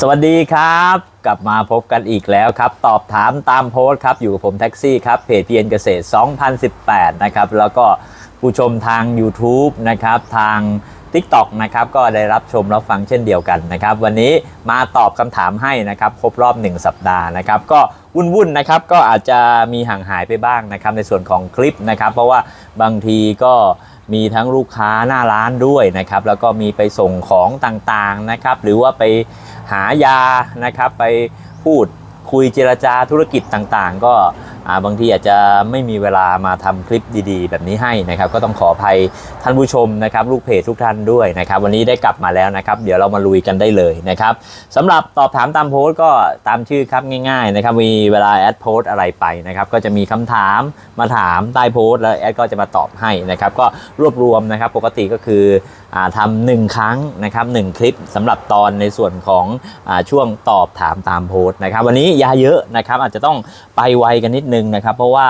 สวัสดีครับ กลับมาพบกันอีกแล้วครับ ตอบถามตามโพสต์ครับ อยู่กับผมแท็กซี่ครับเพจเพียนเกษตร 2018 นะครับ แล้วก็ผู้ชมทาง YouTube นะครับ ทาง TikTok นะครับ ก็ได้รับชมรับฟังเช่นเดียวกันนะครับ วันนี้มาตอบคำถามให้นะครับ ครบรอบ 1 สัปดาห์นะครับ ก็วุ่นๆนะครับ ก็อาจจะมีห่างหายไปบ้างนะครับ ในส่วนของคลิปนะครับ เพราะว่าบางทีก็ มีทั้งลูกค้าหน้าร้านด้วยนะครับ แล้วก็มีไปส่งของต่างๆนะครับ หรือว่าไปหายานะครับ ไปพูดคุยเจรจาธุรกิจต่างๆ ก็ บางทีอาจจะไม่มีเวลามาทำคลิปดีๆ แบบนี้ให้นะครับ ก็ต้องขออภัยท่านผู้ชมนะครับลูกเพจทุกท่านด้วยนะครับ วันนี้ได้กลับมาแล้วนะครับ เดี๋ยวเรามาลุยกันได้เลยนะครับสำหรับตอบถามตามโพสต์ก็ตามชื่อครับง่ายๆนะครับมีเวลาแอดโพสต์อะไรไปนะครับ ก็จะมีคำถามมาถามใต้โพสต์แล้วแอดก็จะมาตอบให้นะครับ ก็รวบรวมนะครับปกติก็คือทำหนึ่งครั้งนะครับหนึ่งคลิปสำหรับตอนในส่วนของอช่วงตอบถามตามโพสต์นะครับ วันนี้ยาเยอะนะครับอาจจะต้องไปไวกันนิดนึงนะครับ เพราะว่า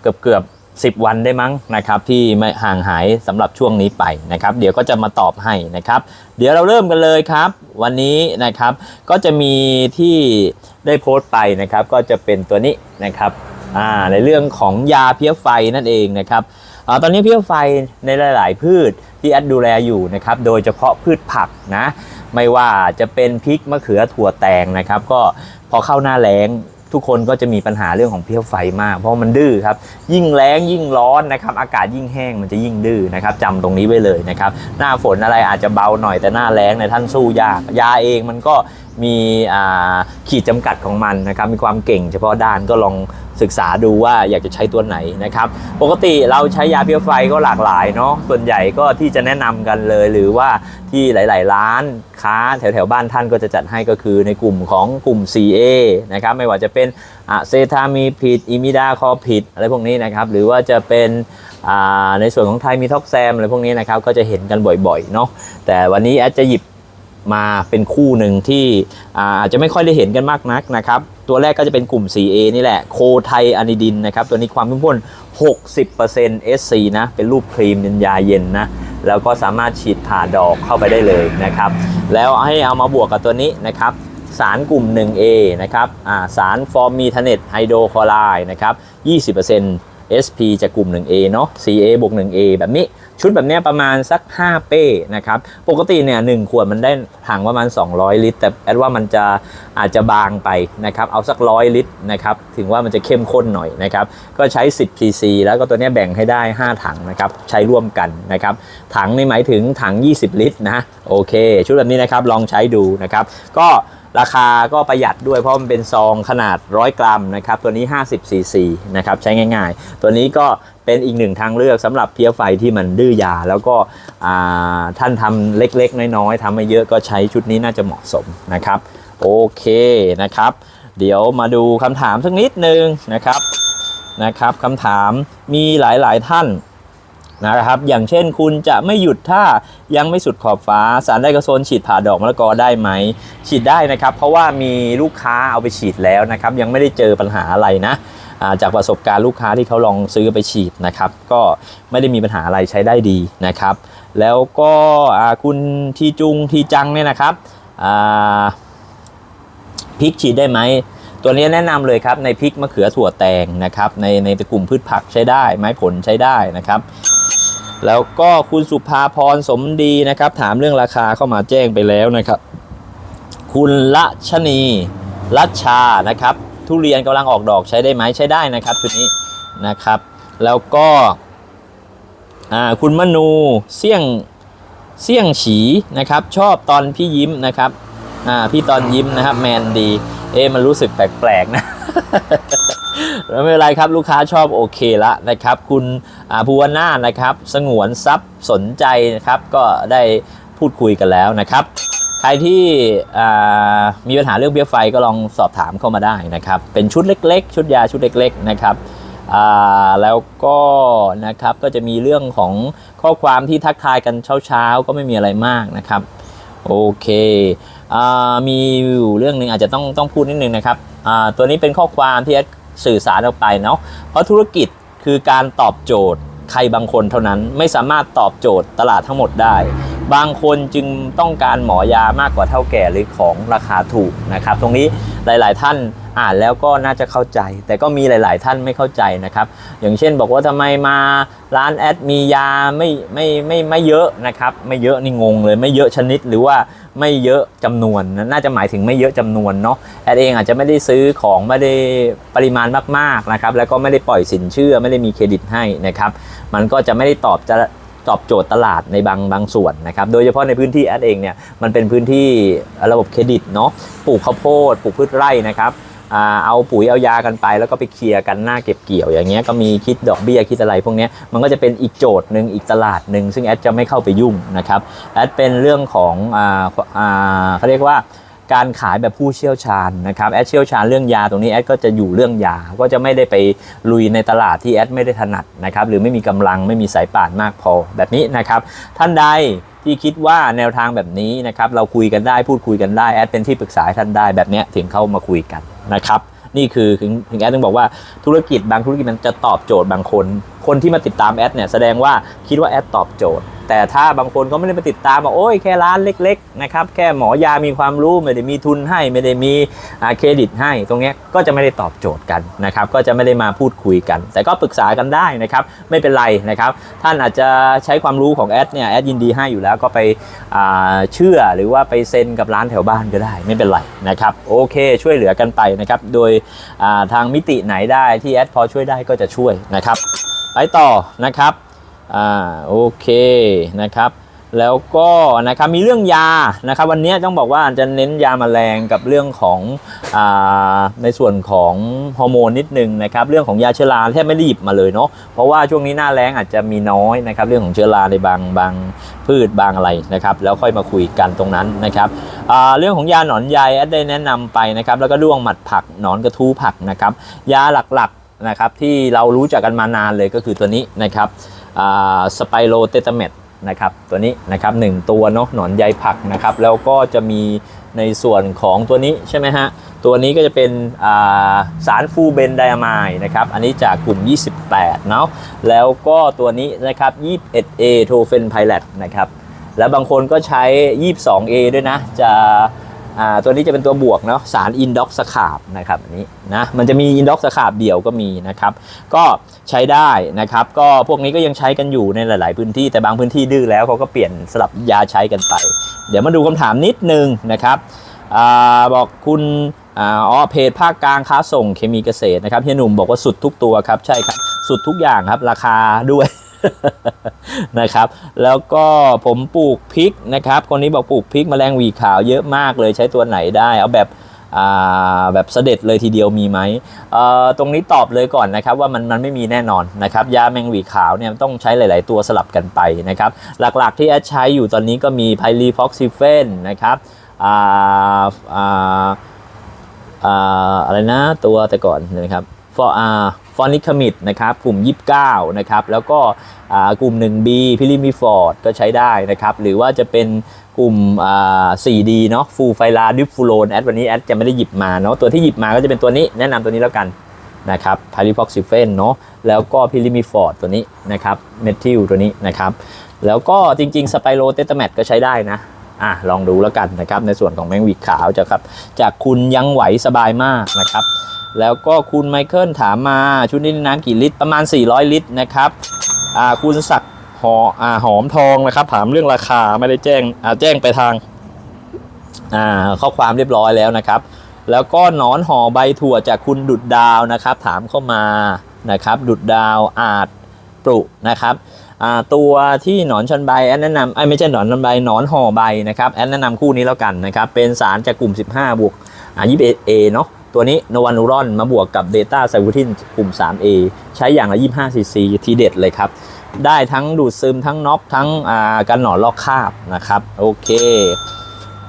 เกือบเกือบ10 วันได้มั้งนะครับที่ไม่ห่างหายสำหรับช่วงนี้ไปนะครับ เดี๋ยวก็จะมาตอบให้นะครับ เดี๋ยวเราเริ่มกันเลยครับ วันนี้นะครับก็จะมีที่ได้โพสต์ไปนะครับ ก็จะเป็นตัวนี้นะครับในเรื่องของยาเพี้ยไฟนั่นเองนะครับอตอนนี้เพี้ยไฟในหลาย ๆ พืชที่แอดดูแลอยู่นะครับโดยเฉพาะพืชผักนะไม่ว่าจะเป็นพริกมะเขือถั่วแตงนะครับ ก็พอเข้าหน้าแล้ง ทุกคนก็จะมีปัญหาเรื่องของเพี้ยวไฟมาก เพราะมันดื้อครับ ยิ่งแล้งยิ่งร้อนนะครับ อากาศยิ่งแห้งมันจะยิ่งดื้อนะครับจำตรงนี้ไว้เลยนะครับ หน้าฝนอะไรอาจจะเบาหน่อยแต่หน้าแล้งเนี่ยท่านสู้ยาก ยาเองมันก็มีขีดจำกัดของมันนะครับ มีความเก่งเฉพาะด้านก็ลองศึกษาดูว่าอยากจะใช้ตัวไหนนะครับ ปกติเราใช้ยาเพี้ยวไฟก็หลากหลายเนาะส่วนใหญ่ก็ที่จะแนะนำกันเลยหรือว่าที่หลาย ๆ ร้าน ค้าแถวๆบ้านท่านก็จะจัดให้ก็คือในกลุ่มของกลุ่ม CA นะครับไม่ว่าจะเป็นอะเซทามีผิดอิมิดาคอผิดอะไรพวกนี้นะครับหรือว่าจะเป็นในส่วนของไทยมีท็อกแซมอะไรพวกนี้นะครับก็จะเห็นกันบ่อยๆเนาะแต่วันนี้แอดจะหยิบ มาเป็นคู่หนึ่งที่อาจจะไม่ค่อยได้เห็นกันมากนักนะครับตัวแรกก็จะเป็นกลุ่ม 4A นี่แหละโคไทอะนิดินนะครับตัวนี้ความเข้มข้น 60% SC นะเป็นรูปครีมเป็นยาเย็นนะแล้วก็สามารถฉีดผ่าดอกเข้าไปได้เลยนะครับแล้วให้เอามาบวกกับตัวนี้นะครับสารกลุ่ม 1A นะครับสารฟอร์มีทาเนตไฮโดรคลอไรด์นะครับ 20% SP จากกลุ่ม 1A เนาะ 4A บวก 1A แบบนี้ ชุดแบบนี้ประมาณสัก 5 เป้นะครับ ปกติเนี่ยหขวดมันได้ถังประมาณ 200 ลิตร แต่แอดว่ามันจะอาจจะบางไปนะครับ เอาสักร้อยลิตรนะครับ ถึงว่ามันจะเข้มข้นหน่อยนะครับ ก็ใช้ 10 cc แล้วก็ตัวนี้แบ่งให้ได้ 5 ถังนะครับ ใช้ร่วมกันนะครับ ถังนี่หมายถึงถัง 20 ลิตรนะ โอเค ชุดแบบนี้นะครับ ลองใช้ดูนะครับ ก็ ราคาก็ประหยัดด้วยเพราะมันเป็นซองขนาด 100 กรัมนะครับ ตัวนี้ 50 cc นะครับใช้ง่ายๆ ตัวนี้ก็เป็นอีกหนึ่งทางเลือกสำหรับเพี้ยไฟที่มันดื้อยา แล้วก็ท่านทำเล็กๆ น้อยๆทำไม่เยอะก็ใช้ชุดนี้น่าจะเหมาะสมนะครับ โอเคนะครับ เดี๋ยวมาดูคำถามสักนิดนึงนะครับนะครับคำถามมีหลายๆท่าน นะครับ อย่างเช่นคุณจะไม่หยุดถ้ายังไม่สุดขอบฟ้า สารไดโกโซนฉีดผ่าดอกมะละกอได้ไหม ฉีดได้นะครับ เพราะว่ามีลูกค้าเอาไปฉีดแล้วนะครับ ยังไม่ได้เจอปัญหาอะไรนะาจากประสบการณ์ลูกค้าที่เขาลองซื้อไปฉีดนะครับ ก็ไม่ได้มีปัญหาอะไรใช้ได้ดีนะครับ แล้วก็คุณทีจุงทีจังเนี่ยนะครับพริกฉีดได้ไหม ตัวนี้แนะนำเลยครับในพริกมะเขือถั่วแตงนะครับในในกลุ่มพืชผักใช้ได้ ไม้ผลใช้ได้นะครับ แล้วก็คุณสุภาพรสมดีนะครับ ถามเรื่องราคาเข้ามาแจ้งไปแล้วนะครับ คุณละชนีรัชชานะครับ ทุเรียนกำลังออกดอกใช้ได้ไหมใช้ได้นะครับชุดนี้นะครับ แล้วก็คุณมนูเสี่ยงเสี่ยงฉีนะครับ ชอบตอนพี่ยิ้มนะครับอ่าพี่ตอนยิ้มนะครับแมนดี เอ๊มันรู้สึกแปลกๆนะแล้วไม่เป็นไรครับลูกค้าชอบโอเคละนะครับ คุณภูวนานะครับ สงวนทรัพย์สนใจนะครับ ก็ได้พูดคุยกันแล้วนะครับ ใครที่มีปัญหาเรื่องเบี้ยไฟก็ลองสอบถามเข้ามาได้นะครับ เป็นชุดเล็ก ๆ ชุดยาชุดเล็ก ๆ นะครับแล้วก็นะครับก็จะมีเรื่องของข้อความที่ทักทายกันเช้าๆ ก็ไม่มีอะไรมากนะครับ โอเค มีอยู่เรื่องหนึ่งอาจจะต้องต้องพูดนิดนึงนะครับตัวนี้เป็นข้อความที่แอดสื่อสารออกไปเนาะเพราะธุรกิจคือการตอบโจทย์ใครบางคนเท่านั้นไม่สามารถตอบโจทย์ตลาดทั้งหมดได้ บางคนจึงต้องการหมอยามากกว่าเท่าแก่หรือของราคาถูกนะครับ ตรงนี้หลาย ๆ ท่าน อ่านแล้วก็น่าจะเข้าใจ แต่ก็มีหลาย ๆ ท่านไม่เข้าใจนะครับ อย่างเช่นบอกว่าทำไมมาร้านแอดมียาไม่ไม่ไม่ไม่เยอะนะครับไม่เยอะนี่งงเลยไม่เยอะชนิดหรือว่าไม่เยอะจำนวนน่าจะหมายถึงไม่เยอะจำนวนเนาะแอดเองอาจจะไม่ได้ซื้อของไม่ได้ปริมาณมากๆนะครับแล้วก็ไม่ได้ปล่อยสินเชื่อไม่ได้มีเครดิตให้นะครับมันก็จะไม่ได้ตอบจะตอบโจทย์ตลาดในบางบางส่วนนะครับ โดยเฉพาะในพื้นที่แอดเองเนี่ยมันเป็นพื้นที่ระบบเครดิตเนาะปลูกข้าวโพดปลูกพืชไร่นะครับ เอาปุ๋ยเอายากันไป แล้วก็ไปเคลียร์กันหน้าเก็บเกี่ยวอย่างเงี้ยก็มีคิดดอกเบี้ยคิดอะไรพวกเนี้ยมันก็จะเป็นอีกโจทย์หนึ่งอีกตลาดหนึ่งซึ่งแอดจะไม่เข้าไปยุ่งนะครับแอดเป็นเรื่องของอ่าเขาเรียกว่าการขายแบบผู้เชี่ยวชาญนะครับแอดเชี่ยวชาญเรื่องยาตรงนี้แอดก็จะอยู่เรื่องยาก็จะไม่ได้ไปลุยในตลาดที่แอดไม่ได้ถนัดนะครับหรือไม่มีกำลังไม่มีสายป่านมากพอแบบนี้นะครับท่านใด ที่คิดว่าแนวทางแบบนี้นะครับเราคุยกันได้พูดคุยกันได้แอดเป็นที่ปรึกษาท่านได้แบบเนี้ยถึงเข้ามาคุยกันนะครับนี่คือถึงถึงแอดต้องบอกว่าธุรกิจบางธุรกิจมันจะตอบโจทย์บางคน คนที่มาติดตามแอดเนี่ยแสดงว่าคิดว่าแอดตอบโจทย์ แต่ถ้าบางคนเขาไม่ได้มาติดตามบอกโอ้ยแค่ร้านเล็กๆนะครับแค่หมอยามีความรู้ไม่ได้มีทุนให้ไม่ได้มีเครดิตให้ ตรงนี้ก็จะไม่ได้ตอบโจทย์กันนะครับก็จะไม่ได้มาพูดคุยกัน แต่ก็ปรึกษากันได้นะครับไม่เป็นไรนะครับท่านอาจจะใช้ความรู้ของแอดเนี่ยแอดยินดีให้อยู่แล้วก็ไปเชื่อหรือว่าไปเซ็นกับร้านแถวบ้านก็ได้ไม่เป็นไรนะครับโอเคช่วยเหลือกันไปนะครับโดยทางมิติไหนได้ที่แอดพอช่วยได้ก็จะช่วยนะครับไปต่อนะครับ อ่าโอเคนะครับแล้วก็นะครับมีเรื่องยานะครับวันนี้ต้องบอกว่าจะเน้นยาแมลงกับเรื่องของอาในส่วนของฮอร์โมนนิดนึงนะครับเรื่องของยาเชื้อราแทบไม่ได้หยิบมาเลยเนาะเพราะว่าช่วงนี้หน้าแล้งอาจจะมีน้อยนะครับเรื่องของเชื้อราในบางบางพืชบางอะไรนะครับแล้วค่อยมาคุยกันตรงนั้นนะครับอ่าเรื่องของยาหนอนใยแอดได้แนะนำไปนะครับแล้วก็ด้วงหมัดผักหนอนกระทู้ผักนะครับยาหลักๆนะครับที่เรารู้จักกันมานานเลยก็คือตัวนี้นะครับ สไปโรเตตาเมตนะครับตัวนี้นะครับหนึ่งตัวเนาะหนอนใยผักนะครับแล้วก็จะมีในส่วนของตัวนี้ใช่ไหมฮะตัวนี้ก็จะเป็นาสารฟูเบนไดอะไมด์นะครับอันนี้จากกลุ่ม 28เนาะแล้วก็ตัวนี้นะครับ 21A โทเฟนไพลตนะครับแล้วบางคนก็ใช้ 22A ด้วยนะจะ อ่าตัวนี้จะเป็นตัวบวกเนาะสารอินด็อกสคาบนะครับอันนี้นะมันจะมีอินด็อกสคาบเดี่ยวก็มีนะครับก็ใช้ได้นะครับก็พวกนี้ก็ยังใช้กันอยู่ในหลาย ๆ พื้นที่แต่บางพื้นที่ดื้อแล้วเขาก็เปลี่ยนสลับยาใช้กันไป เดี๋ยวมาดูคำถามนิดนึงนะครับอาบอกคุณอาอ๋อเพจภาคกลางค้าส่งเคมีเกษตรนะครับเฮียหนุ่มบอกว่าสุดทุกตัวครับใช่ครับสุดทุกอย่างครับราคาด้วย นะครับ แล้วก็ผมปลูกพริกนะครับ คนนี้บอกปลูกพริกแมลงวีขาวเยอะมากเลยใช้ตัวไหนได้เอาแบบแบบเสด็จเลยทีเดียวมีไหมเออตรงนี้ตอบเลยก่อนนะครับว่ามันมันไม่มีแน่นอนนะครับยาแมงวีขาวเนี่ยต้องใช้หลาย ๆ ตัวสลับกันไปนะครับหลัก ๆ ที่แอดใช้อยู่ตอนนี้ก็มีไพลีฟอกซิเฟนนะครับอะไรนะตัวแต่ก่อนนะครับฟออาฟ อนิคามิดนะครับกลุ่ม 29 นะครับ แล้วก็อ่ากลุ่ม 1B พิลิมิฟอร์ดก็ใช้ได้นะครับ หรือว่าจะเป็นกลุ่มอ่า 4D เนาะฟูไฟลาดิฟฟูโรนแอดวันนี้แอดจะไม่ได้หยิบมาเนาะตัวที่หยิบมาก็จะเป็นตัวนี้แนะนำตัวนี้แล้วกันนะครับพาริฟอกซิเฟนเนาะแล้วก็พิลิมิฟอร์ดตัวนี้นะครับเมทิลตัวนี้นะครับ แล้วก็จริงๆสไปโรเตตาแมตก็ใช้ได้นะ อะลองดูแล้วกันนะครับในส่วนของแมงวีขาวจะครับจากคุณยังไหวสบายมากนะครับ แล้วก็คุณไมเคิลถามมาชุดนี้น้ำกี่ลิตรประมาณ 400 ลิตรนะครับอ่าคุณศักหออ่าหอมทองนะครับ ถามเรื่องราคาไม่ได้แจ้งอ่าแจ้งไปทางอ่าข้อความเรียบร้อยแล้วนะครับ แล้วก็หนอนห่อใบถั่วจากคุณดุดดาวนะครับ ถามเข้ามานะครับ ดุดดาวอาจปรุนะครับ ตัวที่หนอนชนใบแอนแนะนำไอ้ไม่ใช่หนอนชนใบหนอนห่อใบนะครับแอนแนะนำคู่นี้แล้วกันนะครับเป็นสารจากกลุ่ม 15 บวกอ่า 21A เนาะตัวนี้โนวานูรอนมาบวกกับเบต้าไซบูทินกลุ่ม 3A ใช้อย่างละ 25 cc ทีเด็ดเลยครับ ได้ทั้งดูดซึมทั้งน็อกทั้งกากันหนอนลอกคราบนะครับ โอเค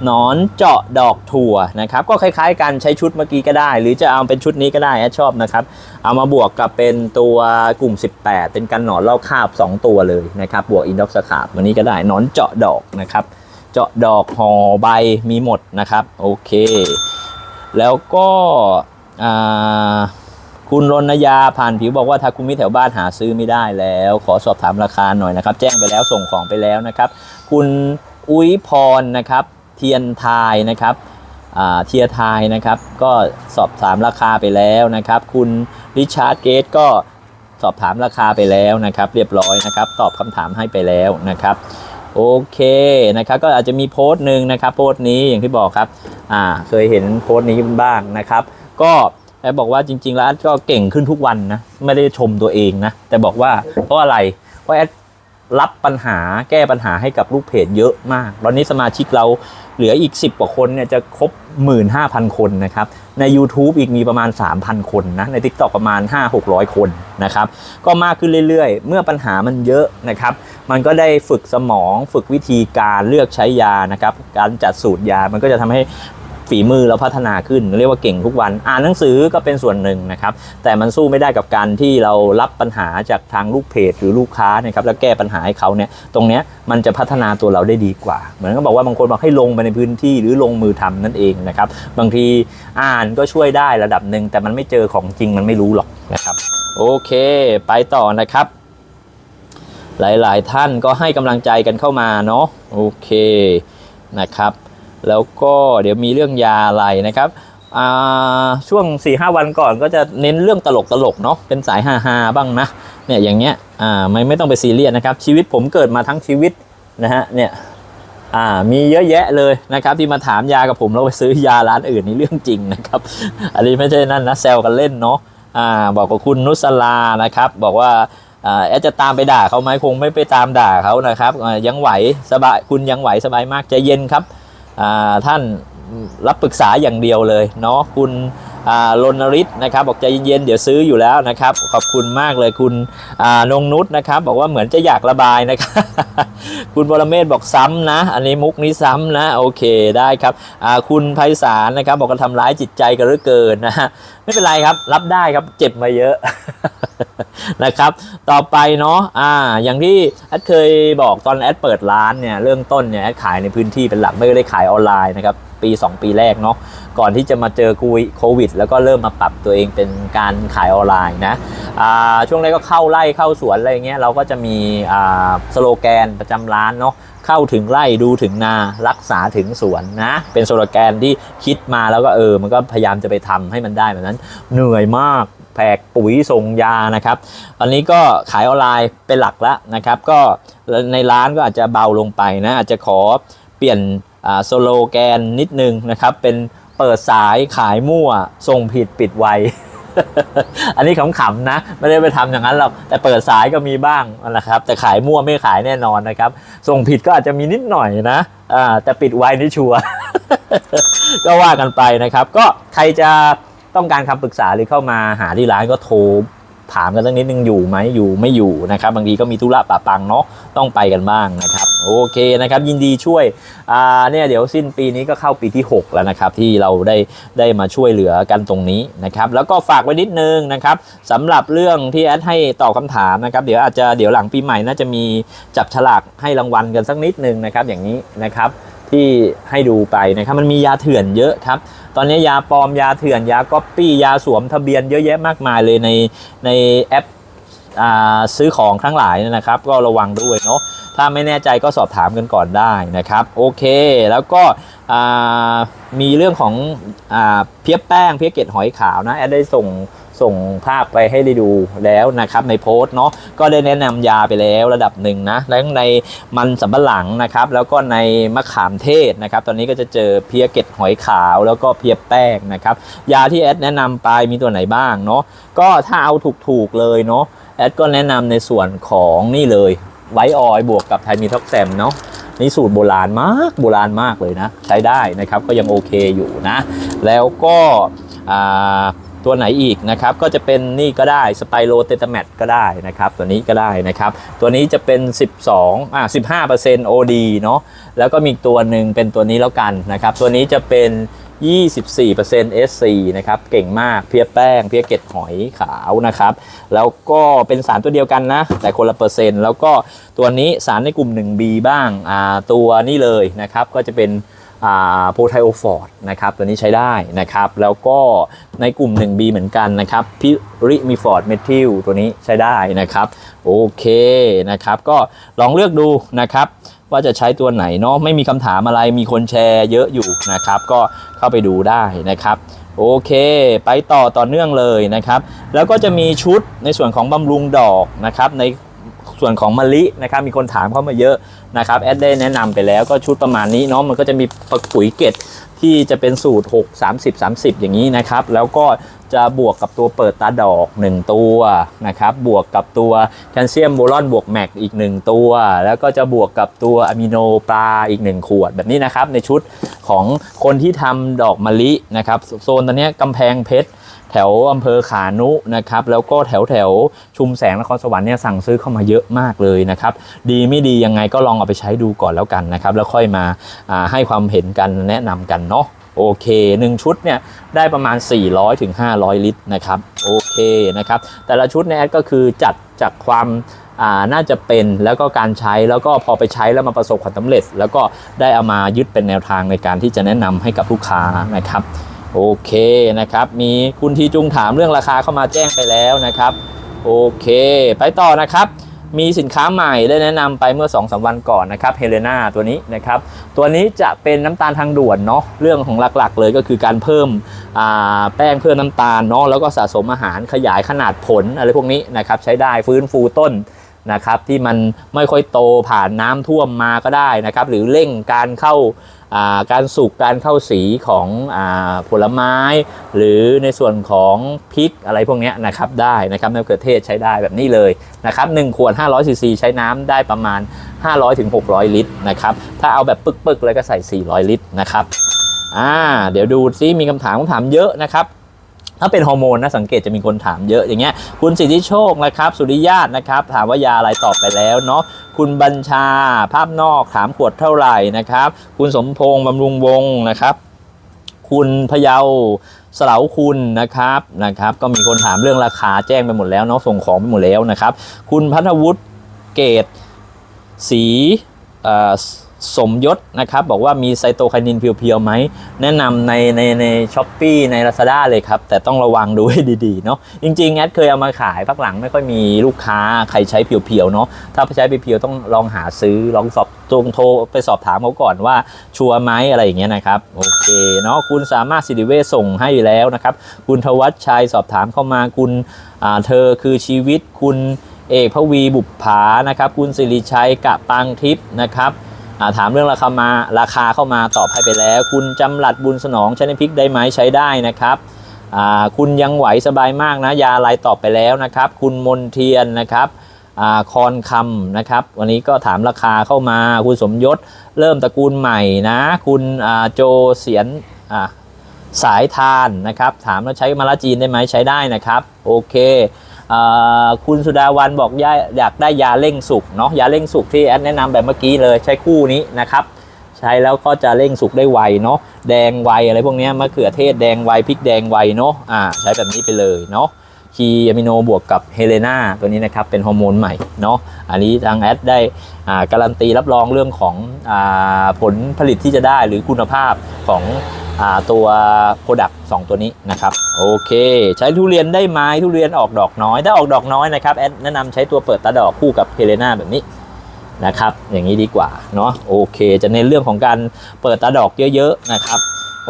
หนอนเจาะดอกถั่วนะครับก็คล้ายๆกันใช้ชุดเมื่อกี้ก็ได้ หรือจะเอาเป็นชุดนี้ก็ได้แอดชอบนะครับ เอามาบวกกับเป็นตัวกลุ่ม 18 เป็นกันหนอนลอกคาบ 2 ตัวเลยนะครับบวกอินด็อกสคาบวันนี้ก็ได้หนอนเจาะดอกนะครับเจาะดอกห่อใบมีหมดนะครับโอเค แล้วก็คุณรณยาผ่านผิวบอกว่าทาคุมิแถวบ้านหาซื้อไม่ได้แล้ว ขอสอบถามราคาหน่อยนะครับ แจ้งไปแล้วส่งของไปแล้วนะครับ คุณอุ้ยพรนะครับ เทียนทายนะครับเทียทายนะครับ ก็สอบถามราคาไปแล้วนะครับ คุณริชาร์ดเกตก็สอบถามราคาไปแล้วนะครับ เรียบร้อยนะครับ ตอบคำถามให้ไปแล้วนะครับ โอเคนะครับ ก็อาจจะมีโพสต์หนึ่งนะครับ โพสต์นี้อย่างที่บอกครับอ่าเคยเห็นโพสต์นี้บ้างนะครับ ก็แอดบอกว่าจริง ๆ แล้วแอดก็เก่งขึ้นทุกวันนะ ไม่ได้ชมตัวเองนะ แต่บอกว่าเพราะอะไร เพราะแอด รับปัญหาแก้ปัญหาให้กับลูกเพจเยอะมาก ตอนนี้สมาชิกเราเหลืออีก 10 กว่าคนเนี่ยจะครบ 15,000 คนนะครับ ใน YouTube อีกมีประมาณ 3,000 คนนะ ใน TikTok ประมาณ 5-600 คนนะครับ ก็มากขึ้นเรื่อยๆ เมื่อปัญหามันเยอะนะครับ มันก็ได้ฝึกสมองฝึกวิธีการเลือกใช้ยานะครับ การจัดสูตรยามันก็จะทำให้ ฝีมือเราพัฒนาขึ้น เรียกว่าเก่งทุกวัน อ่านหนังสือก็เป็นส่วนหนึ่งนะครับ แต่มันสู้ไม่ได้กับการที่เรารับปัญหาจากทางลูกเพจหรือลูกค้านะครับแล้วแก้ปัญหาให้เขาเนี่ยตรงเนี้ยมันจะพัฒนาตัวเราได้ดีกว่า เหมือนก็บอกว่าบางคนบอกให้ลงไปในพื้นที่หรือลงมือทำนั่นเองนะครับบางทีอ่านก็ช่วยได้ระดับหนึ่งแต่มันไม่เจอของจริงมันไม่รู้หรอกนะครับโอเค ไปต่อนะครับ หลายๆท่านก็ให้กำลังใจกันเข้ามาเนาะโอเคนะครับ แล้วก็เดี๋ยวมีเรื่องยาอะไรนะครับช่วง4ีหวันก่อนก็จะเน้นเรื่องตลกตลกเนาะเป็นสายฮาๆบ้างนะเนี่ยอย่างเงี้ยไม่ไม่ต้องไปซีเรียสนะครับ ชีวิตผมเกิดมาทั้งชีวิตนะฮะเนี่ยมีเยอะแยะเลยนะครับ ที่มาถามยากับผมแล้วไปซื้อยาร้านอื่นนี่เรื่องจริงนะครับ อันนี้ไม่ใช่นั่นนะแซวกันเล่นเนาะอ่าบอกกับคุณนุสลานะครับ บอกว่าแอดจะตามไปด่าเขาไหมคงไม่ไปตามด่าเขานะครับยังไหวสบายคุณยังไหวสบายมากใจเย็นครับ ท่านรับปรึกษาอย่างเดียวเลยเนาะคุณ อ่ารณฤทธิ์นะครับบอกใจเย็นๆเดี๋ยวซื้ออยู่แล้วนะครับขอบคุณมากเลยคุณนงนุษนะครับบอกว่าเหมือนจะอยากระบายนะครับคุณบรเมศบอกซ้ำนะ อันนี้มุกนี้ซ้ำนะโอเคได้ครับคุณไพศาลนะครับบอกว่าทำร้ายจิตใจกันเหลือเกินนะฮะไม่เป็นไรครับรับได้ครับเจ็บมาเยอะนะครับต่อไปเนาะอ่าอย่างที่แอดเคยบอกตอนแอดเปิดร้านเนี่ยเริ่มต้นเนี่ยแอดขายในพื้นที่เป็นหลักไม่ได้ขายออนไลน์นะครับปี 2 ปีแรกเนาะ ก่อนที่จะมาเจอโควิด แล้วก็เริ่มมาปรับตัวเองเป็นการขายออนไลน์นะช่วงแรกก็เข้าไร่เข้าสวนอะไรเงี้ยเราก็จะมีสโลแกนประจำร้านเนาะเข้าถึงไร่ดูถึงนารักษาถึงสวนนะเป็นสโลแกนที่คิดมาแล้วก็เออมันก็พยายามจะไปทำให้มันได้แบบนั้นเหนื่อยมากแผกปุ๋ยส่งยานะครับตอนนี้ก็ขายออนไลน์เป็นหลักแล้วนะครับ ก็ในร้านก็อาจจะเบาลงไปนะอาจจะขอเปลี่ยนอ่าสโลแกนนิดนึงนะครับเป็น เปิดสายขายมั่วส่งผิดปิดไว อันนี้ขำๆนะ ไม่ได้ไปทำอย่างนั้นหรอกแต่เปิดสายก็มีบ้างนะครับ แต่ขายมั่วไม่ขายแน่นอนนะครับ ส่งผิดก็อาจจะมีนิดหน่อยนะอ่าแต่ปิดไวนี่ชัวร์ก็ว่ากันไปนะครับ ก็ใครจะต้องการคำปรึกษาหรือเข้ามาหาที่ร้านก็โทรถามกันสักนิดนึงอยู่ไหมอยู่ไม่อยู่นะครับ บางทีก็มีธุระปะปังเนาะต้องไปกันบ้างนะครับ โอเคนะครับยินดีช่วยอ่าเนี่ยเดี๋ยวสิ้นปีนี้ก็เข้าปีที่ 6 แล้วนะครับที่เราได้ได้มาช่วยเหลือกันตรงนี้นะครับแล้วก็ฝากไว้นิดนึงนะครับสำหรับเรื่องที่แอดให้ตอบคำถามนะครับเดี๋ยวอาจจะเดี๋ยวหลังปีใหม่น่าจะมีจับฉลากให้รางวัลกันสักนิดนึงนะครับอย่างนี้นะครับที่ให้ดูไปนะครับมันมียาเถื่อนเยอะครับตอนนี้ยาปลอมยาเถื่อนยาก๊อปปี้ยาสวมทะเบียนเยอะแยะมากมายเลยในในแอป ซื้อของทั้งหลายนะครับ ก็ระวังด้วยเนาะถ้าไม่แน่ใจก็สอบถามกันก่อนได้นะครับโอเคแล้วก็มีเรื่องของอเพียบแป้งเพียเกล็ดหอยขาวนะแอดได้ส่งส่งภาพไปให้ได้ดูแล้วนะครับในโพสต์เนาะก็ได้แนะนำยาไปแล้วระดับหนึ่งนะแล้วในมันสำปะหลังนะครับ แล้วก็ในมะขามเทศนะครับ ตอนนี้ก็จะเจอเพียเกล็ดหอยขาว แล้วก็เพียแป้งนะครับ ยาที่แอดแนะนำไปมีตัวไหนบ้างเนาะก็ถ้าเอาถูกๆเลยเนาะ อดก็แนะนำในส่วนของนี่เลยไวออยบวกกับไทมีท็อกแซมเนาะนี่สูตรโบราณมากโบราณมากเลยนะ ใช้ได้นะครับก็ยังโอเคอยู่นะ แล้วก็ตัวไหนอีกนะครับก็จะเป็นนี่ก็ได้สไปโรเตตาแมตก็ได้นะครับ ตัวนี้ก็ได้นะครับ ตัวนี้จะเป็น 12อ่า15% OD เนาะแล้วก็มีตัวหนึ่งเป็นตัวนี้แล้วกันนะครับ ตัวนี้จะเป็น 24% SC นะครับ เก่งมากเพียแป้ง เพียเกล็ดหอยขาวนะครับ แล้วก็เป็นสารตัวเดียวกันนะ แต่คนละเปอร์เซ็นต์ แล้วก็ตัวนี้สารในกลุ่ม 1B บ้างอ่าตัวนี้เลยนะครับ ก็จะเป็นโพไทโอฟอร์ดนะครับตัวนี้ใช้ได้นะครับ แล้วก็ในกลุ่ม 1B เหมือนกันนะครับพิริมีฟอร์ดเมทิลตัวนี้ใช้ได้นะครับ โอเคนะครับ ก็ลองเลือกดูนะครับ ว่าจะใช้ตัวไหนเนาะไม่มีคำถามอะไรมีคนแชร์เยอะอยู่นะครับ ก็เข้าไปดูได้นะครับโอเค ไปต่อต่อเนื่องเลยนะครับ แล้วก็จะมีชุดในส่วนของบำรุงดอกนะครับ ในส่วนของมะลินะครับ มีคนถามเข้ามาเยอะนะครับแอดได้แนะนำไปแล้วก็ชุดประมาณนี้เนาะมันก็จะมีปุ๋ยเกตที่จะเป็นสูตร 6 30 30 อย่างนี้นะครับ แล้วก็ จะบวกกับตัวเปิดตาดอก 1 ตัวนะครับบวกกับตัวแคลเซียมโบรอนบวกแมกอีก 1 ตัว แล้วก็จะบวกกับตัวอะมิโนปลาอีก 1 ขวดแบบนี้นะครับในชุดของคนที่ทำดอกมะลินะครับโซนตอนนี้ยกำแพงเพชรแถวอำเภอขานุนะครับแล้วก็แถวแถวชุมแสงนครสวรรค์เนี่ยสั่งซื้อเข้ามาเยอะมากเลยนะครับดีไม่ดียังไงก็ลองเอาไปใช้ดูก่อนแล้วกันนะครับแล้วค่อยมาอ่าให้ความเห็นกันแนะนำกันเนาะ โอเค 1 ชุดเนี่ยได้ประมาณ 400ถึง500ลิตรนะครับโอเคนะครับแต่ละชุดในแอดก็คือจัดจากความน่าจะเป็นแล้วก็การใช้แล้วก็พอไปใช้แล้วมาประสบความสำเร็จ แล้วก็ได้เอามายึดเป็นแนวทางในการที่จะแนะนำให้กับลูกค้านะครับโอเคนะครับ มีคุณทีจุงถามเรื่องราคาเข้ามาแจ้งไปแล้วนะครับ โอเค ไปต่อนะครับ มีสินค้าใหม่ได้แนะนำไปเมื่อ2อสวันก่อนนะครับเฮเลนาตัวนี้นะครับ ตัวนี้จะเป็นน้ำตาลทางด่วนเนาะเรื่องของหลักๆ เลยก็คือการเพิ่มแป้งเพิ่มน้ำตาลเนาะแล้วก็สะสมอาหารขยายขนาดผลอะไรพวกนี้นะครับใช้ได้ฟื้นฟูต้นนะครับที่มันไม่ค่อยโตผ่านน้ำท่วมมาก็ได้นะครับหรือเร่งการเข้า การสุกการเข้าสีของอผลไม้ หรือในส่วนของพริกอะไรพวกนี้นะครับได้นะครับมะเขือเทศใช้ได้แบบนี้เลยนะครับ1ขวด500ซีซีใช้น้ำได้ประมาณ 500ถึง600 ลิตรนะครับถ้าเอาแบบปึกๆเลยก็ใส่ 400 ลิตรนะครับอ่าเดี๋ยวดูซิมีคำถามคำถามเยอะนะครับ ถ้าเป็นฮอร์โมนนะสังเกตจะมีคนถามเยอะอย่างเงี้ยคุณสิทธิโชคนะครับสุริยาตนะครับถามว่ายาอะไรตอบไปแล้วเนาะคุณบัญชาภาพนอกถามขวดเท่าไหร่นะครับ คุณสมพงษ์บำรุงวงนะครับ คุณพยาวสลาคุณนะครับนะครับก็มีคนถามเรื่องราคาแจ้งไปหมดแล้วเนาะส่งของไปหมดแล้วนะครับ คุณพัทวุฒิเกตสีเอ่อ สมยศนะครับบอกว่ามีไซโตไคนินเพียวๆไหม แนะนำในในในช้อปปีใน Lazada เลยครับ แต่ต้องระวังดูให้ดีๆเนาะจริงๆ แอดเคยเอามาขายพักหลังไม่ค่อยมีลูกค้าใครใช้เพียวๆเนาะถ้าไปใช้เพียวๆต้องลองหาซื้อลองสอบตรงโทรไปสอบถามเขาก่อนว่าชัวร์ไหมอะไรอย่างเงี้ยนะครับ โอเคเนาะคุณสามารถสิริเวส่งให้แล้วนะครับ คุณทวัชชัยสอบถามเข้ามาคุณเธอคือชีวิตคุณเอกพวีบุปผานะครับ คุณสิริชัยกะปังทิพย์นะครับ ถามเรื่องราคามาราคาเข้ามาตอบให้ไปแล้ว คุณจำหลัดบุญสนองใช้ในพริกได้ไหมใช้ได้นะครับอ่าคุณยังไหวสบายมากนะยาอะไรตอบไปแล้วนะครับ คุณมนเทียนนะครับอาคอนคำนะครับ วันนี้ก็ถามราคาเข้ามา คุณสมยศเริ่มตระกูลใหม่นะ คุณอ่าโจเสียนอ่าสายทานนะครับ ถามว่าใช้มะละจีนได้ไหมใช้ได้นะครับ โอเค คุณสุดาวันบอกยาอยากได้ยาเร่งสุกเนาะยาเร่งสุกที่แอดแนะนำแบบเมื่อกี้เลยใช้คู่นี้นะครับ ใช้แล้วก็จะเร่งสุกได้ไวเนาะแดงไวอะไรพวกนี้มะเขือเทศแดงไวพริกแดงไวเนาะอ่าใช้แบบนี้ไปเลยเนาะ คีอะมิโนบวกกับเฮเลนาตัวนี้นะครับเป็นฮอร์โมนใหม่เนาะอันนี้ทางแอดได้การันตีรับรองเรื่องของอผลผลิตที่จะได้หรือคุณภาพของอตัวโปรดักต์สตัวนี้นะครับโอเค ใช้ทุเรียนได้ไหมทุเรียนออกดอกน้อย ถ้าออกดอกน้อยนะครับแอดแนะนำใช้ตัวเปิดตาดอกคู่กับเฮเลนาแบบนี้นะครับอย่างนี้ดีกว่าเนาะโอเค จะเน้นเรื่องของการเปิดตาดอกเยอะๆนะครับ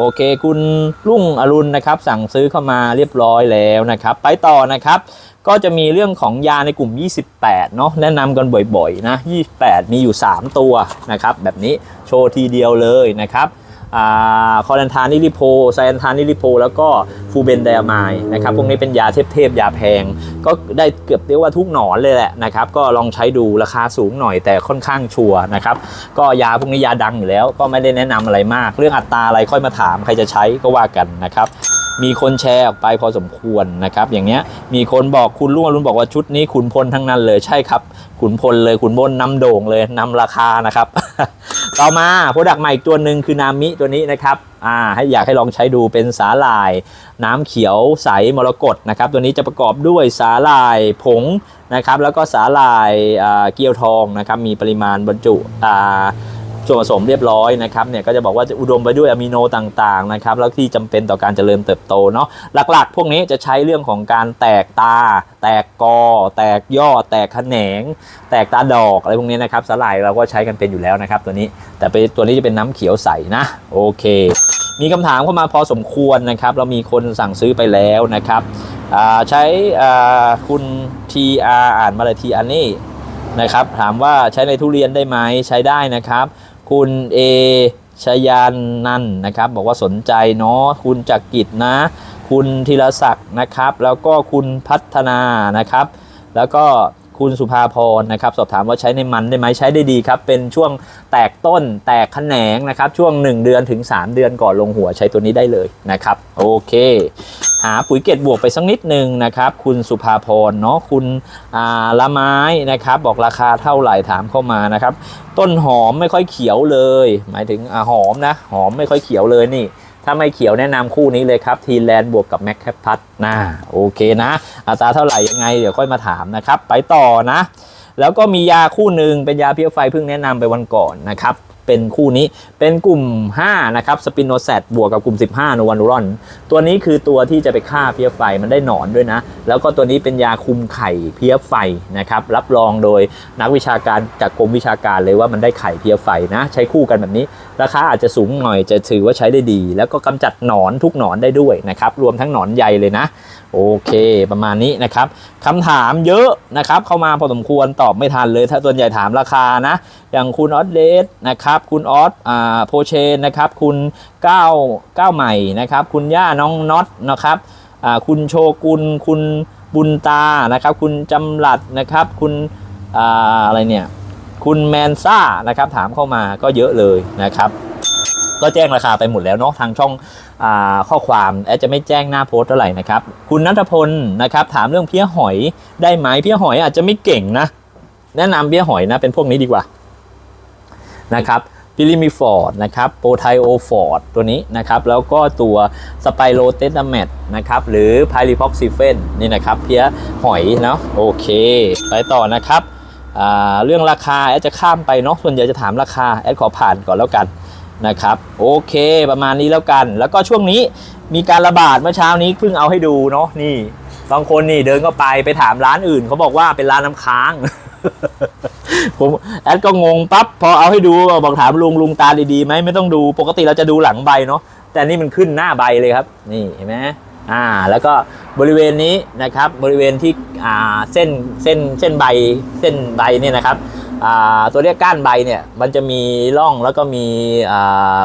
โอเค คุณรุ่งอรุณนะครับ สั่งซื้อเข้ามาเรียบร้อยแล้วนะครับ ไปต่อนะครับ ก็จะมีเรื่องของยาในกลุ่ม 28 เนาะแนะนำกันบ่อยๆนะ 28 มีอยู่ 3 ตัวนะครับ แบบนี้โชว์ทีเดียวเลยนะครับ คอรันทานิลิโพไซแอนทานิลิโพ แล้วก็ฟูเบนไดอะไมด์นะครับพวกนี้เป็นยาเทพๆยาแพง ก็ได้เกือบเรียกว่าทุกหนอนเลยแหละนะครับก็ลองใช้ดูราคาสูงหน่อยแต่ค่อนข้างชัวร์นะครับก็ยาพวกนี้ยาดังอยู่แล้ว ก็ไม่ได้แนะนำอะไรมาก เรื่องอัตราอะไรค่อยมาถามใครจะใช้ก็ว่ากันนะครับมีคนแชร์ออกไปพอสมควรนะครับ อย่างเงี้ยมีคนบอกคุณลุงอรุณบอกว่าชุดนี้ขุนพลทั้งนั้นเลยใช่ครับ ขุนพลเลยขุนบนนำโด่งเลยนำราคานะครับ ต่อมาโปรดักต์ใหม่อีกตัวหนึ่งคือนามิตัวนี้นะครับอ่าให้อยากให้ลองใช้ดูเป็นสาหร่าย น้ำเขียวใสมรกตนะครับตัวนี้จะประกอบด้วยสาหร่ายผงนะครับแล้วก็สาหร่ายเกี๊ยวทองนะครับมีปริมาณบรรจุอ่า ส่วนผสมเรียบร้อยนะครับเนี่ยก็จะบอกว่าจะอุดมไปด้วยอะมิโนต่างๆนะครับแล้วที่จำเป็นต่อการเจริญเติบโตเนาะหลักๆ พวกนี้จะใช้เรื่องของการแตกตา แตกกอ แตกยอดแตกแขนง แตกตาดอกอะไรพวกนี้นะครับสลายเราก็ใช้กันเป็นอยู่แล้วนะครับตัวนี้ แต่เป็นตัวนี้จะเป็นน้ำเขียวใสนะโอเค มีคำถามเข้ามาพอสมควรนะครับเรามีคนสั่งซื้อไปแล้วนะครับใช้คุณ TR อ่านมาเลย TR นี่นะครับถามว่าใช้ในทุเรียนได้ไหมใช้ได้นะครับ คุณเอชยานนันนะครับ บอกว่าสนใจเนาะคุณจักกิจนะ คุณธีรศักดิ์นะครับ แล้วก็คุณพัฒนานะครับ แล้วก็ คุณสุภาพรนะครับสอบถามว่าใช้ในมันได้ไหมใช้ได้ดีครับ เป็นช่วงแตกต้นแตกแขนงนะครับ ช่วง 1 เดือนถึง 3 เดือนก่อนลงหัวใช้ตัวนี้ได้เลยนะครับ โอเค หาปุ๋ยเกตบวกไปสักนิดหนึ่งนะครับ คุณสุภาพรเนาะคุณละไม้นะครับ บอกราคาเท่าไหร่ถามเข้ามานะครับ ต้นหอมไม่ค่อยเขียวเลย หมายถึงอหอมนะหอมไม่ค่อยเขียวเลยนี่ ถ้าไม่เขียวแนะนำคู่นี้เลยครับ ทีแลนด์บวกกับแมคแคปพัทนะโอเคนะ อัตราเท่าไหร่ยังไง เดี๋ยวค่อยมาถามนะครับ ไปต่อนะ แล้วก็มียาคู่หนึ่งเป็นยาเพี้ยไฟเพิ่งแนะนำไปวันก่อนนะครับ เป็นคู่นี้เป็นกลุ่ม 5 นะครับสปินโนแซดบวกกับกลุ่ม 15 โนวานูรอน ตัวนี้คือตัวที่จะไปฆ่าเพี้ยไฟมันได้หนอนด้วยนะ แล้วก็ตัวนี้เป็นยาคุมไข่เพี้ยไฟนะครับ รับรองโดยนักวิชาการจากกรมวิชาการเลยว่ามันได้ไข่เพี้ยไฟนะ ใช้คู่กันแบบนี้ ราคาอาจจะสูงหน่อยจะถือว่าใช้ได้ดี แล้วก็กำจัดหนอนทุกหนอนได้ด้วยนะครับรวมทั้งหนอนใยเลยนะ โอเคประมาณนี้นะครับคำถามเยอะนะครับ เข้ามาพอสมควรตอบไม่ทันเลย ถ้าส่วนใหญ่ถามราคานะ อย่างคุณออสเลสนะครับ คุณออสอ่าโพเชนนะครับ คุณก้าวก้าวใหม่นะครับ คุณย่าน้องน็อตนะครับอ่าคุณโชกุล คุณบุญตานะครับ คุณจำหลัดนะครับ คุณอ่าอะไรเนี่ย คุณแมนซ่านะครับ ถามเข้ามาก็เยอะเลยนะครับ ก็แจ้งราคาไปหมดแล้วเนาะทางช่องอข้อความแอดจะไม่แจ้งหน้าโพสต์เท่าไหร่นะครับ คุณนัทพลนะครับถามเรื่องเพี้ยหอยได้ไหมเพี้ยหอยอาจจะไม่เก่งนะ แนะนำเพี้ยหอยนะเป็นพวกนี้ดีกว่านะครับพิลิมิฟอร์ดนะครับโปรไทโอฟอร์ดตัวนี้นะครับแล้วก็ตัวสไปโรเตตาเมตนะครับหรือไพลิพ็อกซิเฟนนี่นะครับเพี้ยหอยเนาะโอเค ไปต่อนะครับเรื่องราคาแอดจะข้ามไปเนาะส่วนใหญ่จะถามราคาแอดขอผ่านก่อนแล้วกัน นะครับโอเคประมาณนี้แล้วกัน แล้วก็ช่วงนี้มีการระบาดเมื่อเช้านี้เพิ่งเอาให้ดูเนาะนี่บางคนนี่เดินเข้าไปไปถามร้านอื่นเขาบอกว่าเป็นร้านน้ำค้าง ผมแอดก็งงปั๊บพอเอาให้ดูบอกถามลุงลุงตาดีๆไหมไม่ต้องดูปกติเราจะดูหลังใบเนาะแต่นี่มันขึ้นหน้าใบเลยครับ นี่เห็นไหมอ่าแล้วก็บริเวณนี้นะครับบริเวณที่อ่าเส้นเส้นเส้นใบเส้นใบเนี่ยนะครับ ตัวเรียกก้านใบเนี่ยมันจะมีร่องแล้วก็มี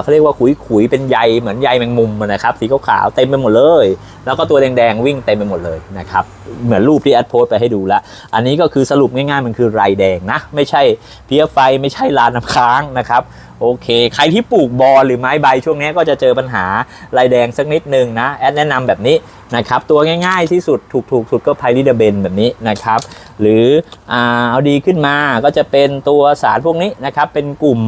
เขาเรียกว่าขุยขุยๆเป็นใยเหมือนใยแมงมุมนะครับสีขาวๆเต็มไปหมดเลย แล้วก็ตัวแดงๆวิ่งเต็มไปหมดเลยนะครับเหมือนรูปที่แอดโพสไปให้ดูแล้ว อันนี้ก็คือสรุปง่ายๆมันคือไรแดงนะ ไม่ใช่เพี้ยไฟไม่ใช่ลานน้ำค้างนะครับ โอเค ใครที่ปลูกบอลหรือไม้ใบช่วงนี้ก็จะเจอปัญหาลายแดงสักนิดนึงนะ แอดแนะนำแบบนี้นะครับ ตัวง่ายๆที่สุดถูกๆสุดก็ไพริดาเบนแบบนี้นะครับ หรือเอาดีขึ้นมาก็จะเป็นตัวสารพวกนี้นะครับ เป็นกลุ่ม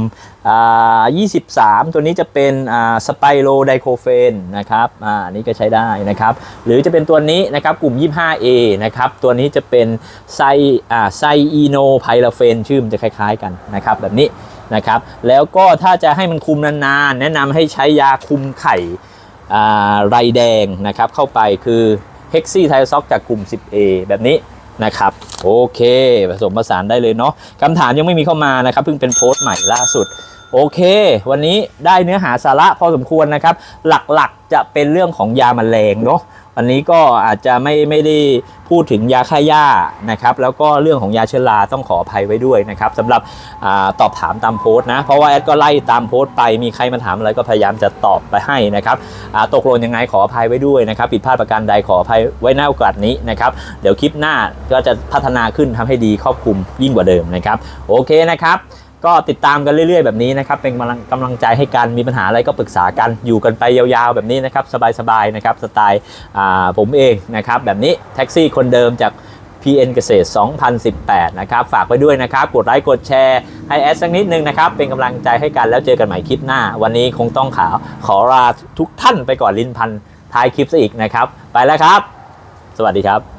23 ตัวนี้จะเป็นสไปโรไดโคเฟนนะครับอ่าอันนี้ก็ใช้ได้นะครับ หรือจะเป็นตัวนี้นะครับกลุ่ม 25A นะครับ ตัวนี้จะเป็นไซไซอีโนไพลาเฟนชื่อมันจะคล้ายๆกันนะครับแบบนี้ นะครับแล้วก็ถ้าจะให้มันคุมนานๆ แนะนำให้ใช้ยาคุมไข่ไรแดงนะครับเข้าไปคือเฮกซี่ไทซอกจากกลุ่ม 10A แบบนี้นะครับโอเคผสมผสานได้เลยเนาะคำถามยังไม่มีเข้ามานะครับเพิ่งเป็นโพสต์ใหม่ล่าสุด โอเค วันนี้ได้เนื้อหาสาระพอสมควรนะครับ หลักๆจะเป็นเรื่องของยาแมลงเนาะ วันนี้ก็อาจจะไม่ไม่ได้พูดถึงยาฆ่าหญ้านะครับ แล้วก็เรื่องของยาเชื้อราต้องขออภัยไว้ด้วยนะครับสำหรับอตอบถามตามโพสต์นะ เพราะว่าแอดก็ไล่ตามโพสต์ไปมีใครมาถามอะไรก็พยายามจะตอบไปให้นะครับตกหล่นยังไงขออภัยไว้ด้วยนะครับผิดพลาดประการใดขออภัยไว้ในโอกาสนี้นะครับ เดี๋ยวคลิปหน้าก็จะพัฒนาขึ้นทำให้ดีครอบคลุมยิ่งกว่าเดิมนะครับ โอเคนะครับ ก็ติดตามกันเรื่อยๆ แบบนี้นะครับเป็นกำลังกำลังใจให้กันมีปัญหาอะไรก็ปรึกษากันอยู่กันไปยาวๆ แบบนี้นะครับสบายๆนะครับสไตล์ผมเองนะครับแบบนี้แท็กซี่คนเดิมจาก PN เกษตร 2018 นะครับ ฝากไว้ด้วยนะครับ กดไลค์ กดแชร์ ให้แอดสักนิดนึงนะครับ เป็นกำลังใจให้กันแล้วเจอกันใหม่คลิปหน้า วันนี้คงต้องขอขอลาทุกท่านไปก่อนลิ้นพันท้ายคลิปซะอีกนะครับ ไปแล้วครับ สวัสดีครับ